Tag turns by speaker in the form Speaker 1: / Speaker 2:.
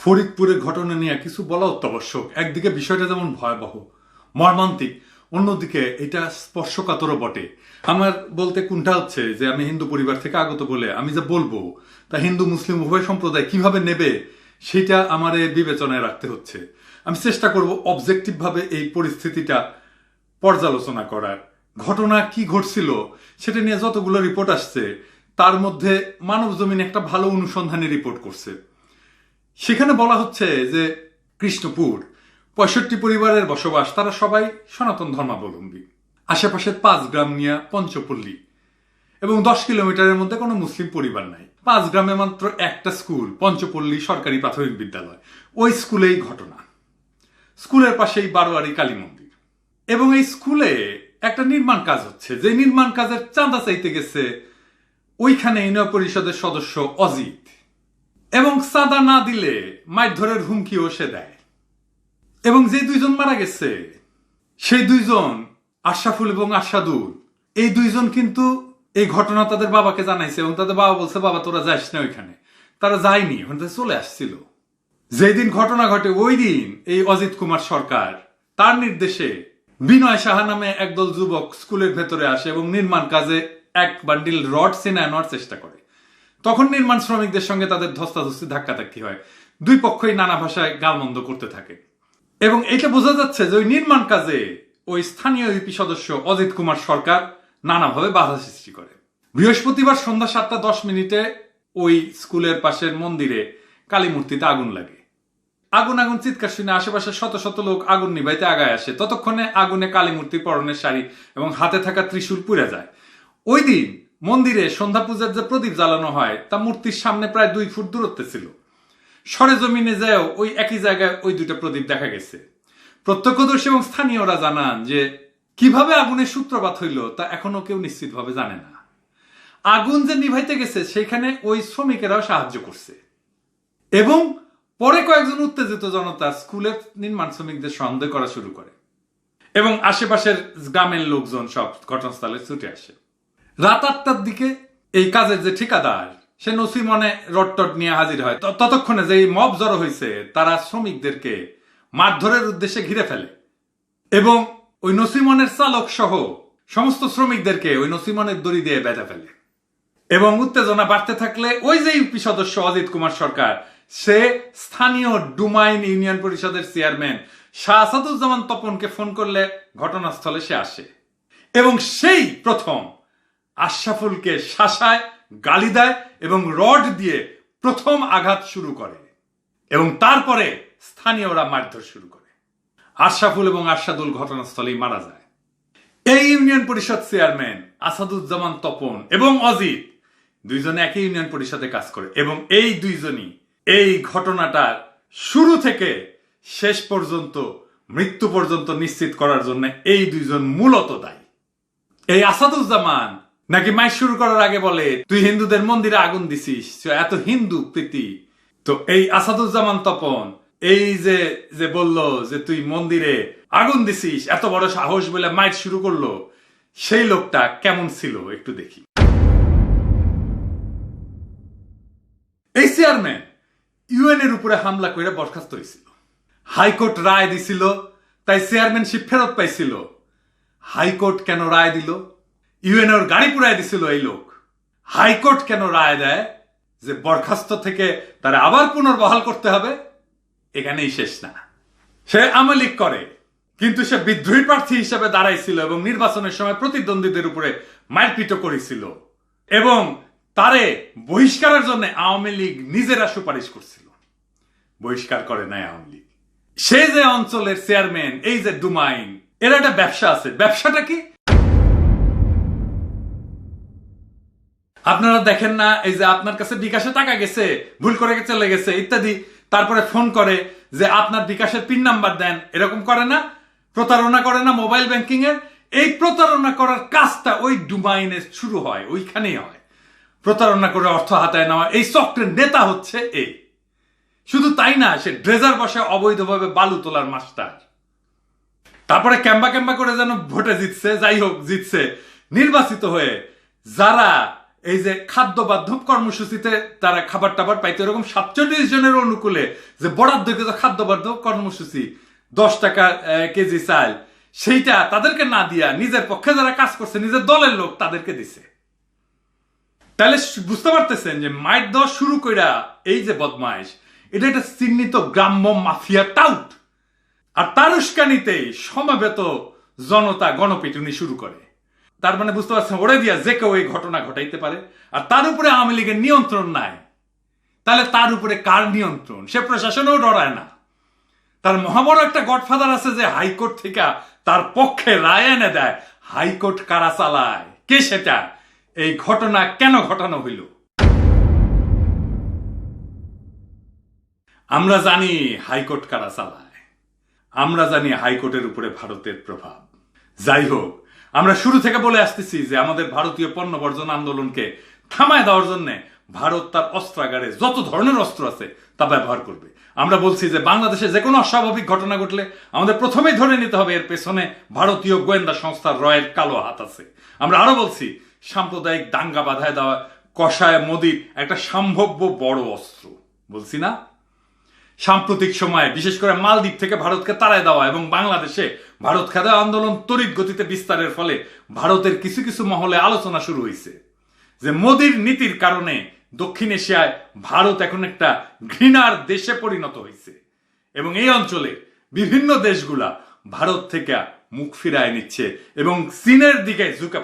Speaker 1: ফরিদপুরের ঘটনা নিয়ে কিছু বলা অত্যাবশ্যক। একদিকে বিষয়টা যেমন ভয়াবহ, মর্মান্তিক, অন্যদিকে এটা স্পর্শকাতরও বটে। আমার বলতে কোনটা হচ্ছে যে আমি হিন্দু পরিবার থেকে আগত বলে আমি যে বলব, তা হিন্দু, মুসলিম উভয় সম্প্রদায় কীভাবে নেবে সেটা আমার বিবেচনায় রাখতে হচ্ছে। আমি চেষ্টা করব অবজেক্টিভ ভাবে এই পরিস্থিতিটা পর্যালোচনা করার। ঘটনা কি ঘটছিল সেটা নিয়ে যতগুলো রিপোর্ট আসছে, তার মধ্যে মানব জমিন একটা ভালো অনুসন্ধানী রিপোর্ট করছে। সেখানে বলা হচ্ছে যে কৃষ্ণপুর, পঁয়ষট্টি পরিবারের বসবাস, তারা সবাই সনাতন ধর্মাবলম্বী। আশেপাশের পাঁচ গ্রাম নিয়ে পঞ্চপল্লী এবং দশ কিলোমিটারের মধ্যে কোনো মুসলিম পরিবার নাই। পাঁচ গ্রামে মাত্র একটা স্কুল, পঞ্চপল্লী সরকারি প্রাথমিক বিদ্যালয়। ওই স্কুলেই ঘটনা। স্কুলের পাশেই বারোয়ারি কালী মন্দির। এবং এই স্কুলে একটা নির্মাণ কাজ হচ্ছে। যে নির্মাণ কাজের চাঁদা চাইতে গেছে ওইখানে ইউনিয়ন পরিষদের সদস্য অজিত। এবং চাঁদা না দিলে মারধরের হুমকিও সে দেয়। এবং যে দুইজন মারা গেছে, সেই দুইজন আশরাফুল এবং আশাদুল এই দুইজন কিন্তু এই ঘটনা তাদের বাবাকে জানাইছে এবং তাদের বাবা বলছে, বাবা, তোরা যাস না ওইখানে। তারা যায়নি, ওখানে চলে আসছিল। যেদিন ঘটনা ঘটে, ওই দিন এই অজিত কুমার সরকার তার নির্দেশে বিনয় সাহা নামে একদল যুবক স্কুলের ভেতরে আসে এবং নির্মাণ কাজে এক বান্ডিল রড সিনে আনার চেষ্টা করে। তখন নির্মাণ শ্রমিকদের সঙ্গে তাদের ধস্তাধস্তি ধাক্কাধাক্কি হয়। দুই পক্ষই নানা ভাষায় গালমন্দ করতে থাকে। এবং এটা বোঝা যাচ্ছে যে ওই নির্মাণ কাজে ওই স্থানীয় ইউপি সদস্য অজিত কুমার সরকার নানাভাবে বাধা সৃষ্টি করে। বৃহস্পতিবার সন্ধ্যা সাতটা দশ মিনিটে ওই স্কুলের পাশের মন্দিরে কালী মূর্তিতে আগুন লাগে। আগুন আগুন চিৎকার শুনে আশেপাশে শত শত লোক আগুন নিভাইতে আগায় আসে। ততক্ষণে আগুনে কালী মূর্তি পরনের শাড়ি এবং হাতে থাকা ত্রিশূল পুড়ে যায়। ওই দিন মন্দিরে সন্ধ্যা পূজার যে প্রদীপ জ্বালানো হয়, তা মূর্তির সামনে প্রায় দুই ফুট দূরত্বে ছিল। সরেজমিনে যায়ও ওই একই জায়গায় ওই দুটো প্রদীপ দেখা গেছে। প্রত্যক্ষদর্শী এবং স্থানীয়রা জানান যে, কীভাবে আগুনের সূত্রপাত হইল তা এখনও কেউ নিশ্চিতভাবে জানে না। আগুন যে নিভাইতে গেছে সেখানে ওই শ্রমিকেরাও সাহায্য করছে। এবং পরে কয়েকজন উত্তেজিত জনতা স্কুলের নির্মাণ শ্রমিকদের সন্দেহ করা শুরু করে। এবং আশেপাশের গ্রামের লোকজন সব ঘটনাস্থলে ছুটে আসে। রাত আটটার দিকে এই কাজের যে ঠিকাদার, সে নসিমনে রটটট নিয়ে হাজির হয়। ততক্ষণে যে মব জড়ো হয়েছে তারা শ্রমিকদেরকে মারধরের উদ্দেশ্যে ঘিরে ফেলে। এবং ওই নসিমনের চালক সহ সমস্ত শ্রমিকদেরকে ওই নসিমনের দড়ি দিয়ে বেঁধে ফেলে। এবং উত্তেজনা বাড়তে থাকলে ওই যে ইউপি সদস্য অজিত কুমার সরকার, সে স্থানীয় ডুমাইন ইউনিয়ন পরিষদের চেয়ারম্যান শাহ আসাদুজ্জামান তপনকে ফোন করলে ঘটনাস্থলে সে আসে। এবং সেই প্রথম আশরাফুলকে শাসায়, গালি দেয় এবং রড দিয়ে প্রথম আঘাত শুরু করে এবং তারপরে স্থানীয়রা মারধর শুরু করে। আশরাফুল এবং আশাদুল ঘটনাস্থলেই মারা যায়। এই ইউনিয়ন পরিষদ চেয়ারম্যান আসাদুজ্জামান তপন এবং অজিত দুইজনে একই ইউনিয়ন পরিষদে কাজ করে এবং এই দুইজনই এই ঘটনাটার শুরু থেকে শেষ পর্যন্ত, মৃত্যু পর্যন্ত নিশ্চিত করার জন্য এই দুইজন মূলত দায়ী। এই আসাদুজ্জামান নাকি মাইক শুরু করার আগে বলে, তুই হিন্দুদের মন্দিরে আগুন দিছিস এত হিন্দু প্রীতি? তো এই আসাদুজ্জামান তপন, এই যে যে বলল যে তুই মন্দিরে আগুন দিছিস, এত বড় সাহস বলে মাইক শুরু করল, সেই লোকটা কেমন ছিল একটু দেখি। এই চেয়ারম্যান ইউএন এর উপরে হামলা করে বরখাস্ত হয়েছিল। হাইকোর্ট রায় দিছিল, তাই চেয়ারম্যানশিপ ফেরত পাইছিল। হাইকোর্ট কেন রায় দিল? ইউএন ওর গাড়ি পুরাই দিছিল এই লোক। হাইকোর্ট কেন রায় দেয় যে বরখাস্ত থেকে তারা আবার পুনর্বহাল করতে হবে? এখানেই শেষ না। সে আমলিক করে, কিন্তু সে বিদ্রোহী প্রার্থী হিসেবে দাঁড়াইছিল এবং নির্বাচনের সময় প্রতিদ্বন্দ্বীদের উপরে মারপিটও করেছিল এবং তারে বহিষ্কারের জন্য আওয়ামী লীগ নিজেরা সুপারিশ করছিল। বহিষ্কার করে নাই আওয়ামী লীগ। সে যে অঞ্চলের চেয়ারম্যান, এই যে ডুমাইন এর একটা ব্যবসা আছে। ব্যবসাটা কি? আপনারা দেখেন না, এই যে আপনার কাছে বিকাশে টাকা গেছে, ভুল করে চলে গেছে, ইত্যাদি। তারপরে ফোন করে যে আপনার বিকাশের পিন নাম্বার দেন। এরকম করে না, প্রতারণা করে না মোবাইল ব্যাংকিং এর এই প্রতারণা করার কাজটা ওই ডুমাইনে শুরু হয়, ওইখানেই হয়। প্রতারণা করে অর্থ হাতায় নেওয়া, এই চক্রের নেতা হচ্ছে এই শুধু তাই না, সে ড্রেজার বসে অবৈধভাবে বালু তোলার মাস্টার। তারপরে ক্যাম্বা ক্যাম্বা করে যেন ভোটে জিতছে, যাই হোক, জিতছে। নির্বাচিত হয়ে যারা এই যে খাদ্য বাধ্যম কর্মসূচিতে তারা খাবার টাবার পাইতো, এরকম সাতচল্লিশ জনের অনুকূলে যে বরাদ্দকৃত খাদ্য বাধ্যম কর্মসূচি, দশ টাকা কেজি চাল, সেইটা তাদেরকে না দিয়া নিজের পক্ষে যারা কাজ করছে, নিজের দলের লোক তাদেরকে দিছে। তাহলে বুঝতে পারতেছেন যে মাইট দেওয়া শুরু কইরা এই যে বদমাইশ, এটা একটা চিহ্নিত গ্রাম্য মাফিয়া টাউট আর তার উস্কানিতেই সমাবেত জনতা গণপিটুনি শুরু করে। তার মানে বুঝতে পারছেন, ওরে দিয়া যে কেউ এই ঘটনা ঘটাইতে পারে, আর তার উপরে আওয়ামী লীগের নিয়ন্ত্রণ নাই। তাহলে তার উপরে কার নিয়ন্ত্রণ? সে প্রশাসনেও ডরায় না। তার মহাবড় একটা গডফাদার আছে যে হাইকোর্ট থেকে তার পক্ষে রায় এনে দেয়, হাইকোর্ট কারা চালায়? কে সেটা? এই ঘটনা কেন ঘটানো হইল? আমরা জানি হাইকোর্ট কারা চালায়। আমরা জানি হাইকোর্টের উপরে ভারতের প্রভাব। যাই হোক আমরা শুরু থেকে বলে আসতেছি যে আমাদের ভারতীয় পণ্য বর্জন আন্দোলনকে থামায় দেওয়ার জন্য ভারত তার অস্ত্রাগারে যত ধরনের অস্ত্র আছে তা ব্যবহার করবে। আমরা বলছি যে বাংলাদেশে যে কোনো অস্বাভাবিক ঘটনা ঘটলে আমাদের প্রথমেই ধরে নিতে হবে এর পেছনে ভারতীয় গোয়েন্দা সংস্থার রয়ের কালো হাত আছে। আমরা আরও বলছি, সাম্প্রদায়িক দাঙ্গা বাধায় দেওয়া কষায় মোদির একটা সম্ভাব্য বড় অস্ত্র। বলছি না? সাম্প্রতিক সময়ে, বিশেষ করে মালদ্বীপ থেকে ভারতকে তাড়ায় দেওয়া এবং বাংলাদেশে ভারত খেদা আন্দোলন তড়িৎ গতিতে বিস্তারের ফলে ভারতের কিছু কিছু মহলে আলোচনা শুরু হয়েছে যে মোদির নীতির কারণে দক্ষিণ এশিয়ায় ভারত এখন একটা ঘৃণার দেশে পরিণত হয়েছে এবং এই অঞ্চলে বিভিন্ন দেশগুলা ভারত থেকে মুখ ফিরায় নিচ্ছে এবং চীনের দিকে ঝুঁকে